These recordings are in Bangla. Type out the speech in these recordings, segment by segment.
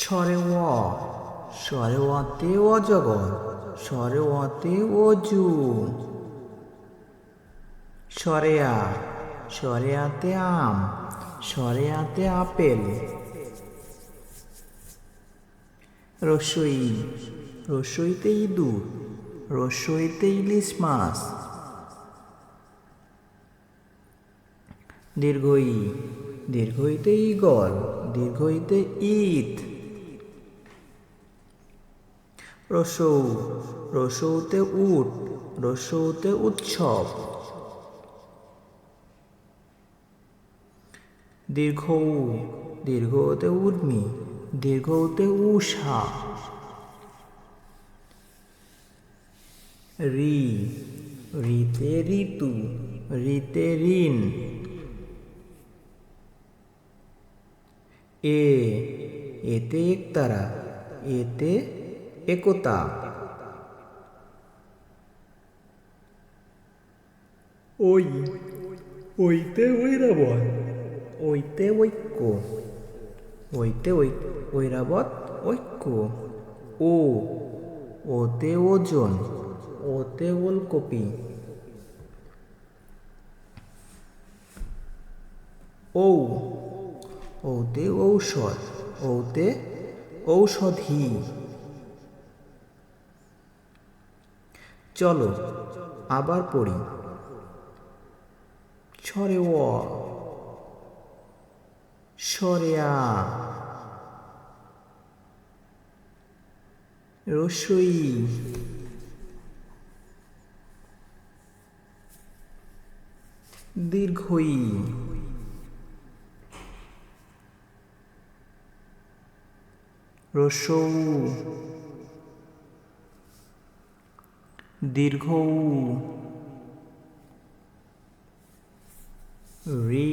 স্বরে অ স্বরে অতে অজগর স্বরে অতে অজু স্বরে আ আতে আম স্বরে আতে আপেল। রসই রসইতে ইঁদুর রসইতে ইলিশ মাছ। দীর্ঘই দীর্ঘইতে ইগল দীর্ঘইতে ঈদ রসৌ, রসৌতে উট, রসৌতে উৎসব। দীর্ঘ, দীর্ঘতে উর্মি, দীর্ঘতে উষা রি, রিতে ঋতু, রিতে ঋণ। এ, এতে একতারা, এতে একতা। ওই ওইতে ঐরাবত। ওইতে ঐক্য। ওইতে ঐরাবত ঐক্য। ও ওতে ওজন। ওতে ওলকপি। ঔ ওতে ঔষধ। ওতে ঔষধি। চলো আবার পড়ি। ছরে অ সরেয়া রসই। দীর্ঘই। রসৌ। দীর্ঘ রি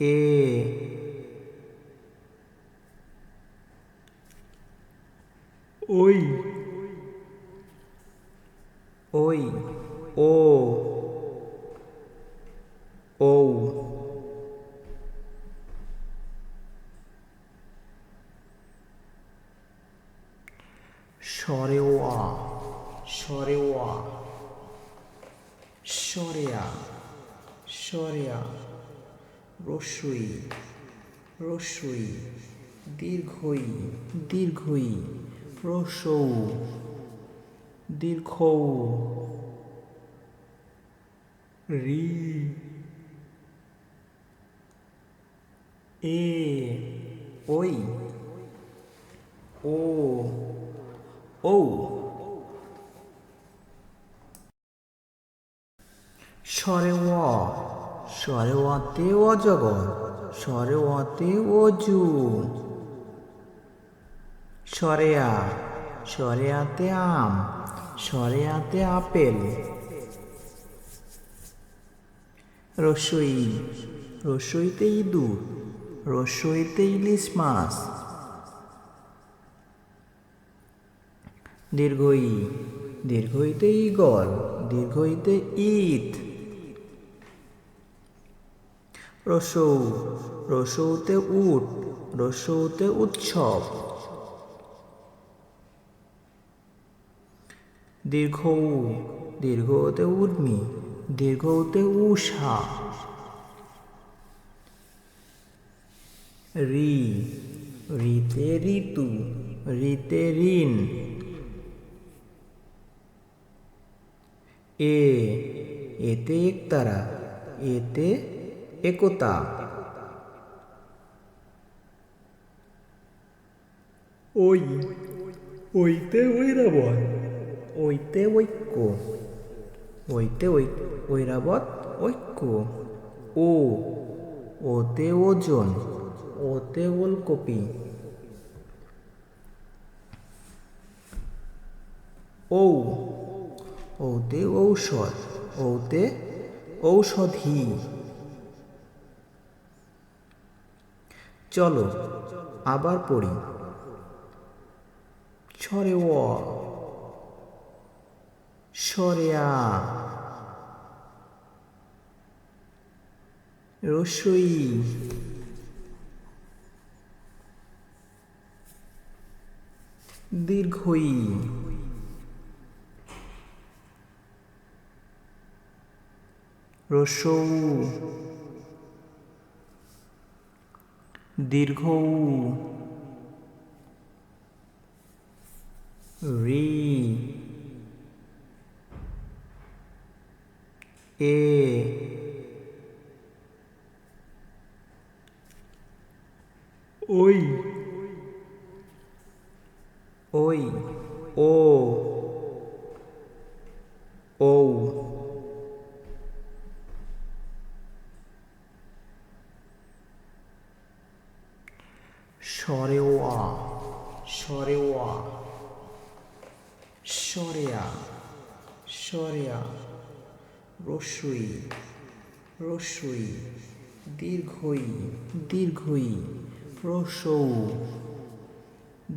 এ ওই ওই ও ও স্বরে ওয়া স্বরে ওয়া সরেয়া সরেয়া রসই রসই দীর্ঘই দীর্ঘই রসৌ দীর্ঘ রি এ ওই ও ও স্বরে অ স্বরে অতে অজগর স্বরে অতে অজু স্বরে আ স্বরে আতে আম স্বরে আতে আপেল। রসই রসইতে ইঁদুর রসইতে ইলিশ মাছ দীর্ঘই দীর্ঘইতে ইগল দীর্ঘইতে ঈদ রসৌ, রসৌতে উট, রসৌতে উৎসব। দীর্ঘ, দীর্ঘতে উর্মি, দীর্ঘতে উষা রি, রিতে ঋতু, রিতে ঋণ। এ এতে একতারা এতে একতা। ওই ওইতে ঐরাবত। ওইতে ঐক্য। ওইতে ঐরাবত ঐক্য। ও ওতে ওজন ওতে ওলকপি। ঔ ওতে ঔষধ ওতে ঔষধি। চলো আবার পড়ি। ছরে অ সরেয়া রসই। দীর্ঘই। রসৌ। দীর্ঘ। রি। এ। ওই। ওই। ও। ও সরেয়া সরেয়া রসুই রসুই দীর্ঘই দীর্ঘই রসৌ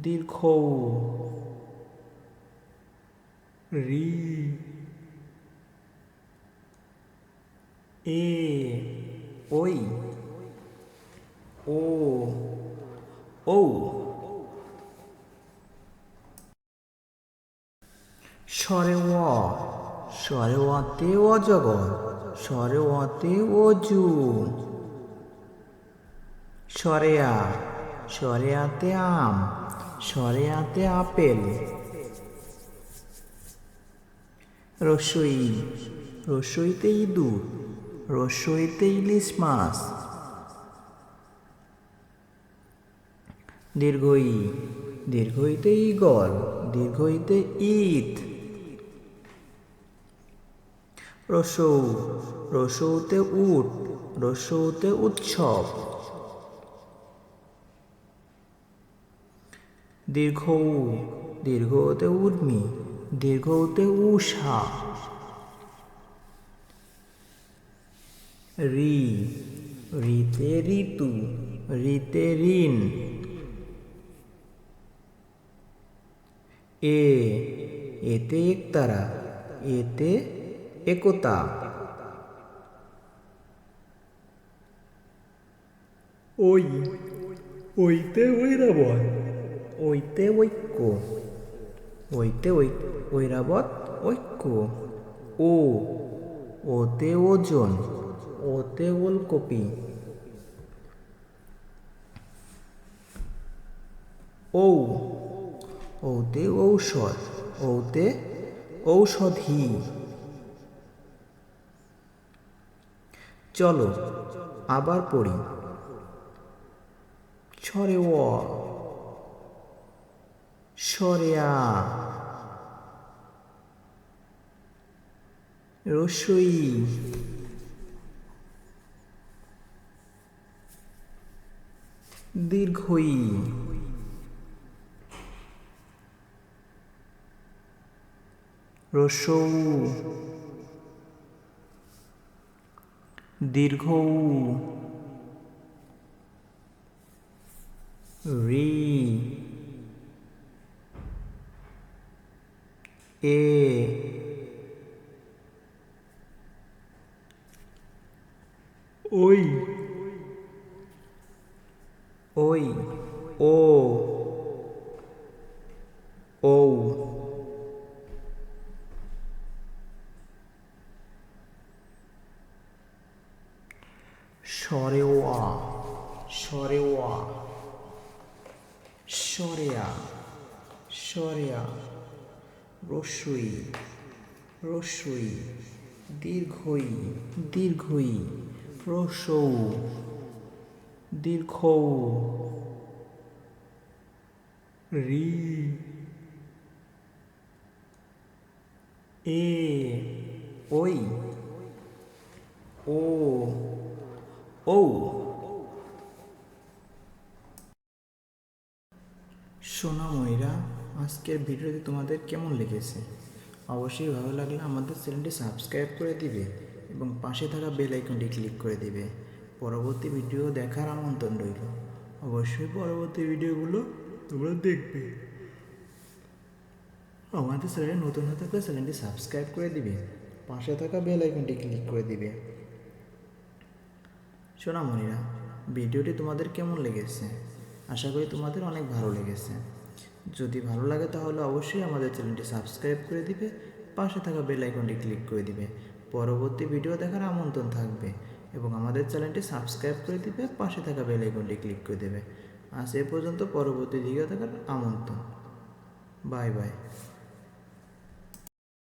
দীর্ঘ রি এ ওই ও ও স্বরে ও স্বরে ওতে অজগর স্বরে ওতে অজু সরেয়া, সরেয়াতে আম, সরেয়াতে আপেল। রসই রসইতে ইঁদুর রসইতে ইলিশ মাছ। দীর্ঘই দীর্ঘইতে ইগল দীর্ঘইতে ঈদ রসৌ, রসৌতে উট, রসৌতে উৎসব। দীর্ঘ, দীর্ঘতে উর্মি, দীর্ঘতে উষা রি, রিতে ঋতু, রিতে ঋণ। এ, এতে একতারা, এতে একতা। ওই ওইতে ঐরাবত। ওইতে ঐক্য। ওইতে ঐরাবত ঐক্য। ও ওতে ওজন। ওতে ওলকপি। ঔ ওতে ঔষধ। ওতে ঔষধি। চলো আবার পড়ি। ছরে ও। সরেয়া রসই। দীর্ঘই। রসৌ। দীর্ঘ রি এ ওই ওই ও ও রসুই রসুই দীর্ঘই দীর্ঘই রসৌ দীর্ঘ রি এ ওই ও ও সোনাময়ীরা আজকের ভিডিওটি তোমাদের কেমন লেগেছে? অবশ্যই ভালো লাগলে আমাদের চ্যানেলটি সাবস্ক্রাইব করে দিবে এবং পাশে থাকা বেল আইকনটি ক্লিক করে দিবে। পরবর্তী ভিডিও দেখার আমন্ত্রণ রইল। অবশ্যই পরবর্তী ভিডিওগুলো তোমরা দেখবে। আমাদের চ্যানেলে নতুন হয়ে থাকলে চ্যানেলটি সাবস্ক্রাইব করে দিবে। পাশে থাকা বেল আইকনটি ক্লিক করে দিবে। সোনামণিরা, ভিডিওটি তোমাদের কেমন লেগেছে? আশা করি তোমাদের অনেক ভালো লেগেছে। যদি ভালো লাগে তাহলে অবশ্যই আমাদের চ্যানেলটি সাবস্ক্রাইব করে দিবে, পাশে থাকা বেল আইকনটি ক্লিক করে দিবে। পরবর্তী ভিডিও দেখার আমন্ত্রণ থাকবে এবং আমাদের চ্যানেলটি সাবস্ক্রাইব করে দিবে, পাশে থাকা বেল আইকনটি ক্লিক করে দেবে। আজ এ পর্যন্ত পরবর্তী ভিডিও দেখার আমন্ত্রণ। Bye bye.